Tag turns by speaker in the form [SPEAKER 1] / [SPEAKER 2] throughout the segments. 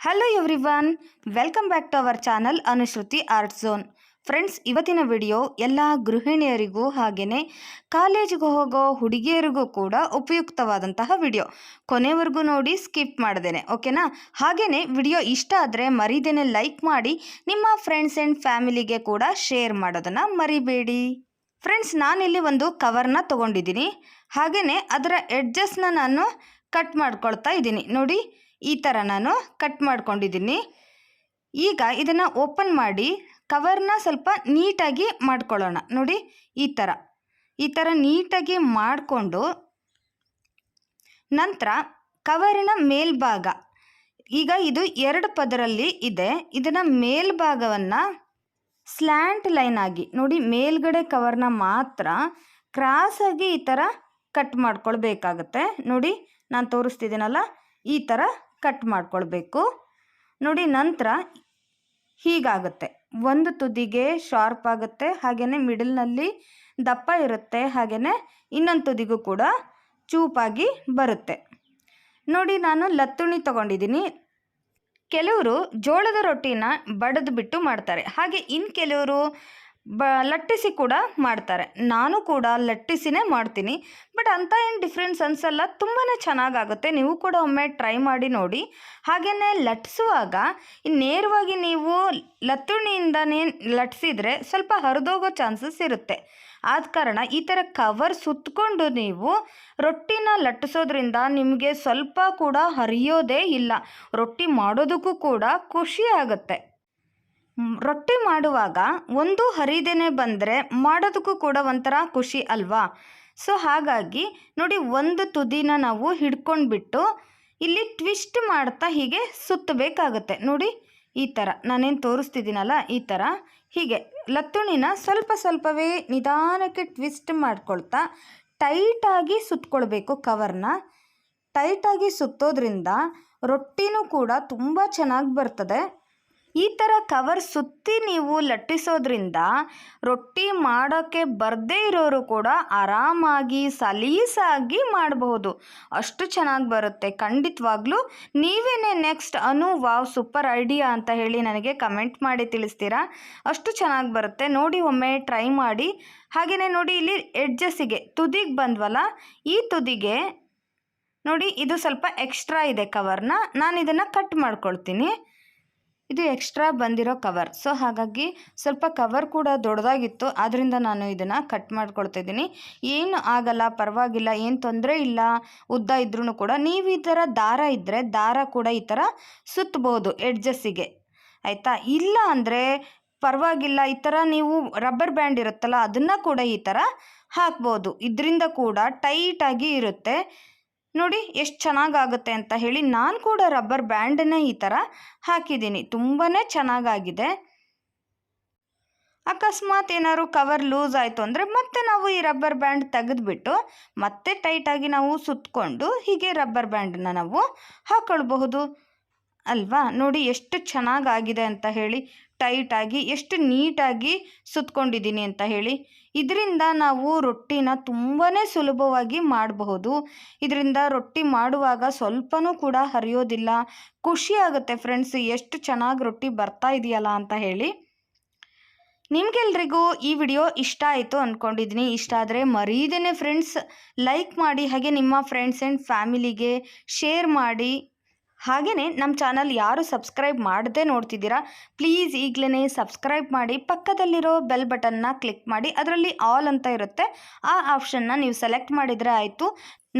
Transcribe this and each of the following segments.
[SPEAKER 1] Hello everyone welcome back to our channel Anushruti art zone friends ಇವತ್ತಿನ video ಎಲ್ಲ ಗೃಹಿಣಿಯರಿಗೂ ಹಾಗೆಯೇ ಕಾಲೇಜಿಗೆ ಹೋಗೋ ಹುಡುಗಿಯರಿಗೂ ಕೂಡ ಉಪಯುಕ್ತವಾದಂತಹ ವಿಡಿಯೋ ಕೊನೆವರೆಗೂ ನೋಡಿ ಸ್ಕಿಪ್ ಮಾಡ್ದೇನೆ ಓಕೆನಾ ಹಾಗೆಯೇ ವಿಡಿಯೋ ಇಷ್ಟ ಆದರೆ ಮರಿದೇನೆ ಲೈಕ್ ಮಾಡಿ, ನಿಮ್ಮ ಫ್ರೆಂಡ್ಸ್ ಆ್ಯಂಡ್ ಫ್ಯಾಮಿಲಿಗೆ ಕೂಡ ಶೇರ್ ಮಾಡೋದನ್ನು ಮರಿಬೇಡಿ. ಫ್ರೆಂಡ್ಸ್ ನಾನಿಲ್ಲಿ ಒಂದು ಕವರ್ನ ತೊಗೊಂಡಿದ್ದೀನಿ. ಹಾಗೆಯೇ ಅದರ ಎಡ್ಜಸ್ನ ನಾನು ಕಟ್ ಮಾಡ್ಕೊಳ್ತಾ ಇದ್ದೀನಿ. ನೋಡಿ ಈ ಥರ ನಾನು ಕಟ್ ಮಾಡ್ಕೊಂಡಿದ್ದೀನಿ. ಈಗ ಇದನ್ನು ಓಪನ್ ಮಾಡಿ ಕವರ್ನ ಸ್ವಲ್ಪ ನೀಟಾಗಿ ಮಾಡ್ಕೊಳ್ಳೋಣ. ನೋಡಿ, ಈ ಥರ ಈ ಥರ ನೀಟಾಗಿ ಮಾಡಿಕೊಂಡು ನಂತರ ಕವರಿನ ಮೇಲ್ಭಾಗ. ಈಗ ಇದು ಎರಡು ಪದರಲ್ಲಿ ಇದೆ. ಇದನ್ನು ಮೇಲ್ಭಾಗವನ್ನು ಸ್ಲ್ಯಾಂಟ್ ಲೈನ್ ಆಗಿ, ನೋಡಿ, ಮೇಲ್ಗಡೆ ಕವರ್ನ ಮಾತ್ರ ಕ್ರಾಸಾಗಿ ಈ ಥರ ಕಟ್ ಮಾಡ್ಕೊಳ್ಬೇಕಾಗತ್ತೆ. ನೋಡಿ, ನಾನು ತೋರಿಸ್ತಿದ್ದೀನಲ್ಲ, ಈ ಥರ ಕಟ್ ಮಾಡಿಕೊಳ್ಬೇಕು. ನೋಡಿ ನಂತರ ಹೀಗಾಗುತ್ತೆ. ಒಂದು ತುದಿಗೆ ಶಾರ್ಪ್ ಆಗುತ್ತೆ ಹಾಗೆಯೇ ಮಿಡಲ್ನಲ್ಲಿ ದಪ್ಪ ಇರುತ್ತೆ ಹಾಗೆಯೇ ಇನ್ನೊಂದು ತುದಿಗೂ ಕೂಡ ಚೂಪಾಗಿ ಬರುತ್ತೆ. ನೋಡಿ ನಾನು ಲತ್ತುಣಿ ತಗೊಂಡಿದ್ದೀನಿ. ಕೆಲವರು ಜೋಳದ ರೊಟ್ಟಿನ ಬಡಿದು ಬಿಟ್ಟು ಮಾಡ್ತಾರೆ. ಹಾಗೆ ಇನ್ನು ಕೆಲವರು ಬ ಲಟ್ಟಿಸಿ ಕೂಡ ಮಾಡ್ತಾರೆ. ನಾನು ಕೂಡ ಲಟ್ಟಿಸಿನೇ ಮಾಡ್ತೀನಿ. ಬಟ್ ಅಂಥ ಏನು ಡಿಫ್ರೆನ್ಸ್ ಅನಿಸಲ್ಲ. ತುಂಬಾ ಚೆನ್ನಾಗಾಗುತ್ತೆ. ನೀವು ಕೂಡ ಒಮ್ಮೆ ಟ್ರೈ ಮಾಡಿ ನೋಡಿ. ಹಾಗೆಯೇ ಲಟ್ಟಿಸುವಾಗ ನೇರವಾಗಿ ನೀವು ಲತ್ತುಣಿಯಿಂದನೇ ಲಟ್ಟಿಸಿದರೆ ಸ್ವಲ್ಪ ಹರಿದೋಗೋ ಚಾನ್ಸಸ್ ಇರುತ್ತೆ. ಆದ ಕಾರಣ ಈ ಥರ ಕವರ್ ಸುತ್ತಕೊಂಡು ನೀವು ರೊಟ್ಟಿನ ಲಟ್ಟಿಸೋದ್ರಿಂದ ನಿಮಗೆ ಸ್ವಲ್ಪ ಕೂಡ ಹರಿಯೋದೇ ಇಲ್ಲ. ರೊಟ್ಟಿ ಮಾಡೋದಕ್ಕೂ ಕೂಡ ಖುಷಿ ಆಗುತ್ತೆ. ಮ್, ರೊಟ್ಟಿ ಮಾಡುವಾಗ ಒಂದು ಹರಿದೇನೆ ಬಂದರೆ ಮಾಡೋದಕ್ಕೂ ಕೂಡ ಒಂಥರ ಖುಷಿ ಅಲ್ವಾ? ಸೊ ಹಾಗಾಗಿ ನೋಡಿ ಒಂದು ತುದಿನ ನಾವು ಹಿಡ್ಕೊಂಡ್ಬಿಟ್ಟು ಇಲ್ಲಿ ಟ್ವಿಸ್ಟ್ ಮಾಡ್ತಾ ಹೀಗೆ ಸುತ್ತಬೇಕಾಗತ್ತೆ. ನೋಡಿ, ಈ ಥರ. ನಾನೇನು ತೋರಿಸ್ತಿದ್ದೀನಲ್ಲ, ಈ ಥರ. ಹೀಗೆ ಲತ್ತುಣಿನ ಸ್ವಲ್ಪ ಸ್ವಲ್ಪವೇ ನಿಧಾನಕ್ಕೆ ಟ್ವಿಸ್ಟ್ ಮಾಡ್ಕೊಳ್ತಾ ಟೈಟಾಗಿ ಸುತ್ತಕೊಳ್ಬೇಕು ಕವರ್ನ. ಟೈಟಾಗಿ ಸುತ್ತೋದ್ರಿಂದ ರೊಟ್ಟಿನೂ ಕೂಡ ತುಂಬ ಚೆನ್ನಾಗಿ ಬರ್ತದೆ. ಈ ಥರ ಕವರ್ ಸುತ್ತಿ ನೀವು ಲಟ್ಟಿಸೋದ್ರಿಂದ ರೊಟ್ಟಿ ಮಾಡೋಕ್ಕೆ ಬರದೇ ಇರೋರು ಕೂಡ ಆರಾಮಾಗಿ, ಸಲೀಸಾಗಿ ಮಾಡಬಹುದು. ಅಷ್ಟು ಚೆನ್ನಾಗಿ ಬರುತ್ತೆ. ಖಂಡಿತವಾಗ್ಲೂ ನೀವೇನೇ next Anu wow super idea ಅಂತ ಹೇಳಿ ನನಗೆ ಕಮೆಂಟ್ ಮಾಡಿ ತಿಳಿಸ್ತೀರಾ? ಅಷ್ಟು ಚೆನ್ನಾಗಿ ಬರುತ್ತೆ. ನೋಡಿ ಒಮ್ಮೆ ಟ್ರೈ ಮಾಡಿ. ಹಾಗೆಯೇ ನೋಡಿ ಇಲ್ಲಿ ಎಡ್ಜಸ್ಸಿಗೆ ತುದಿಗೆ ಬಂದ್ವಲ್ಲ, ಈ ತುದಿಗೆ ನೋಡಿ ಇದು ಸ್ವಲ್ಪ ಎಕ್ಸ್ಟ್ರಾ ಇದೆ ಕವರ್ನ ನಾನು ಇದನ್ನು ಕಟ್ ಮಾಡ್ಕೊಳ್ತೀನಿ. ಇದು ಎಕ್ಸ್ಟ್ರಾ ಬಂದಿರೋ ಕವರ್ ಸೊ ಹಾಗಾಗಿ ಸ್ವಲ್ಪ ಕವರ್ ಕೂಡ ದೊಡ್ಡದಾಗಿತ್ತು. ಆದ್ದರಿಂದ ನಾನು ಇದನ್ನು ಕಟ್ ಮಾಡ್ಕೊಳ್ತಾ ಇದ್ದೀನಿ. ಏನು ಆಗಲ್ಲ, ಪರವಾಗಿಲ್ಲ, ಏನು ತೊಂದರೆ ಇಲ್ಲ. ಉದ್ದ ಇದ್ರೂ ಕೂಡ ನೀವು ಈ ಥರ ದಾರ ಇದ್ದರೆ ದಾರ ಕೂಡ ಈ ಥರ ಸುತ್ತಬಹುದು ಎಡ್ಜಸ್ಸಿಗೆ ಆಯಿತಾ? ಇಲ್ಲ ಅಂದರೆ ಪರವಾಗಿಲ್ಲ, ಈ ಥರ ನೀವು ರಬ್ಬರ್ ಬ್ಯಾಂಡ್ ಇರುತ್ತಲ್ಲ, ಅದನ್ನು ಕೂಡ ಈ ಥರ ಹಾಕ್ಬೋದು. ಇದರಿಂದ ಕೂಡ ಟೈಟಾಗಿ ಇರುತ್ತೆ. ನೋಡಿ ಎಷ್ಟು ಚೆನ್ನಾಗಾಗುತ್ತೆ ಅಂತ ಹೇಳಿ ನಾನು ಕೂಡ ರಬ್ಬರ್ ಬ್ಯಾಂಡನ್ನೇ ಈ ಥರ ಹಾಕಿದ್ದೀನಿ. ತುಂಬಾ ಚೆನ್ನಾಗಾಗಿದೆ. ಅಕಸ್ಮಾತ್ ಏನಾದ್ರು ಕವರ್ ಲೂಸ್ ಆಯಿತು ಅಂದರೆ ಮತ್ತೆ ನಾವು ಈ ರಬ್ಬರ್ ಬ್ಯಾಂಡ್ ತೆಗೆದುಬಿಟ್ಟು ಮತ್ತೆ ಟೈಟಾಗಿ ನಾವು ಸುತ್ತಕೊಂಡು ಹೀಗೆ ರಬ್ಬರ್ ಬ್ಯಾಂಡನ್ನ ನಾವು ಹಾಕ್ಕೊಳ್ಬಹುದು ಅಲ್ವಾ? ನೋಡಿ ಎಷ್ಟು ಚೆನ್ನಾಗಾಗಿದೆ ಅಂತ ಹೇಳಿ, ಟೈಟಾಗಿ ಎಷ್ಟು ನೀಟಾಗಿ ಸುತ್ತಕೊಂಡಿದ್ದೀನಿ ಅಂತ ಹೇಳಿ. ಇದರಿಂದ ನಾವು ರೊಟ್ಟಿನ ತುಂಬಾ ಸುಲಭವಾಗಿ ಮಾಡಬಹುದು. ಇದರಿಂದ ರೊಟ್ಟಿ ಮಾಡುವಾಗ ಸ್ವಲ್ಪನೂ ಕೂಡ ಹರಿಯೋದಿಲ್ಲ. ಖುಷಿ ಆಗುತ್ತೆ ಫ್ರೆಂಡ್ಸ್ ಎಷ್ಟು ಚೆನ್ನಾಗಿ ರೊಟ್ಟಿ ಬರ್ತಾ ಇದೆಯಲ್ಲ ಅಂತ ಹೇಳಿ. ನಿಮಗೆಲ್ರಿಗೂ ಈ ವಿಡಿಯೋ ಇಷ್ಟ ಆಯಿತು ಅಂದ್ಕೊಂಡಿದ್ದೀನಿ ಇಷ್ಟ ಆದರೆ ಮರೀದೇನೆ ಫ್ರೆಂಡ್ಸ್ ಲೈಕ್ ಮಾಡಿ ಹಾಗೆ ನಿಮ್ಮ ಫ್ರೆಂಡ್ಸ್ ಆ್ಯಂಡ್ ಫ್ಯಾಮಿಲಿಗೆ ಶೇರ್ ಮಾಡಿ. ಹಾಗೆಯೇ ನಮ್ಮ ಚಾನಲ್ ಯಾರು ಸಬ್ಸ್ಕ್ರೈಬ್ ಮಾಡದೆ ನೋಡ್ತಿದ್ದೀರಾ ಪ್ಲೀಸ್ ಈಗಲೇ ಸಬ್ಸ್ಕ್ರೈಬ್ ಮಾಡಿ, ಪಕ್ಕದಲ್ಲಿರೋ ಬೆಲ್ ಬಟನ್ನ ಕ್ಲಿಕ್ ಮಾಡಿ, ಅದರಲ್ಲಿ ಆಲ್ ಅಂತ ಇರುತ್ತೆ, ಆ ಆಪ್ಷನ್ನ ನೀವು ಸೆಲೆಕ್ಟ್ ಮಾಡಿದರೆ ಆಯಿತು.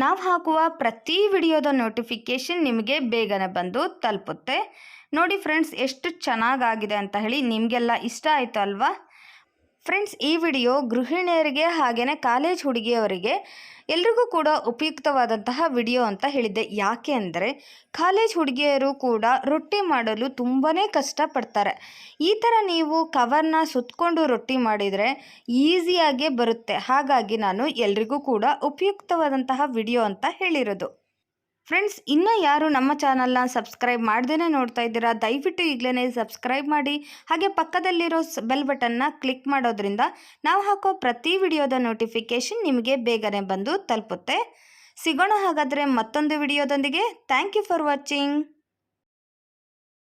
[SPEAKER 1] ನಾವು ಹಾಕುವ ಪ್ರತಿ ವಿಡಿಯೋದ ನೋಟಿಫಿಕೇಷನ್ ನಿಮಗೆ ಬೇಗನೆ ಬಂದು ತಲುಪುತ್ತೆ. ನೋಡಿ ಫ್ರೆಂಡ್ಸ್ ಎಷ್ಟು ಚೆನ್ನಾಗಾಗಿದೆ ಅಂತ ಹೇಳಿ ನಿಮಗೆಲ್ಲ ಇಷ್ಟ ಆಯಿತು ಅಲ್ವಾ ಫ್ರೆಂಡ್ಸ್, ಈ ವಿಡಿಯೋ ಗೃಹಿಣಿಯರಿಗೆ ಹಾಗೆಯೇ ಕಾಲೇಜ್ ಹುಡುಗಿಯವರಿಗೆ ಎಲ್ರಿಗೂ ಕೂಡ ಉಪಯುಕ್ತವಾದಂತಹ ವಿಡಿಯೋ ಅಂತ ಹೇಳಿದ್ದೆ. ಯಾಕೆ ಅಂದರೆ, ಕಾಲೇಜ್ ಹುಡುಗಿಯರು ಕೂಡ ರೊಟ್ಟಿ ಮಾಡಲು ತುಂಬಾ ಕಷ್ಟಪಡ್ತಾರೆ. ಈ ಥರ ನೀವು ಕವರ್ನ ಸುತ್ತಕೊಂಡು ರೊಟ್ಟಿ ಮಾಡಿದರೆ ಈಸಿಯಾಗೇ ಬರುತ್ತೆ. ಹಾಗಾಗಿ ನಾನು ಎಲ್ರಿಗೂ ಕೂಡ ಉಪಯುಕ್ತವಾದಂತಹ ವಿಡಿಯೋ ಅಂತ ಹೇಳಿರೋದು. ಫ್ರೆಂಡ್ಸ್ ಇನ್ನೂ ಯಾರು ನಮ್ಮ ಚಾನಲ್ನ ಸಬ್ಸ್ಕ್ರೈಬ್ ಮಾಡ್ದೇ ನೋಡ್ತಾ ಇದ್ದೀರಾ, ದಯವಿಟ್ಟು ಈಗಲೇ ಸಬ್ಸ್ಕ್ರೈಬ್ ಮಾಡಿ, ಹಾಗೆ ಪಕ್ಕದಲ್ಲಿರೋ ಬೆಲ್ ಬಟನ್ನ ಕ್ಲಿಕ್ ಮಾಡೋದ್ರಿಂದ ನಾವು ಹಾಕೋ ಪ್ರತಿ ವಿಡಿಯೋದ ನೋಟಿಫಿಕೇಷನ್ ನಿಮಗೆ ಬೇಗನೆ ಬಂದು ತಲುಪುತ್ತೆ. ಸಿಗೋಣ ಹಾಗಾದರೆ ಮತ್ತೊಂದು ವಿಡಿಯೋದೊಂದಿಗೆ ಥ್ಯಾಂಕ್ ಯು ಫಾರ್ ವಾಚಿಂಗ್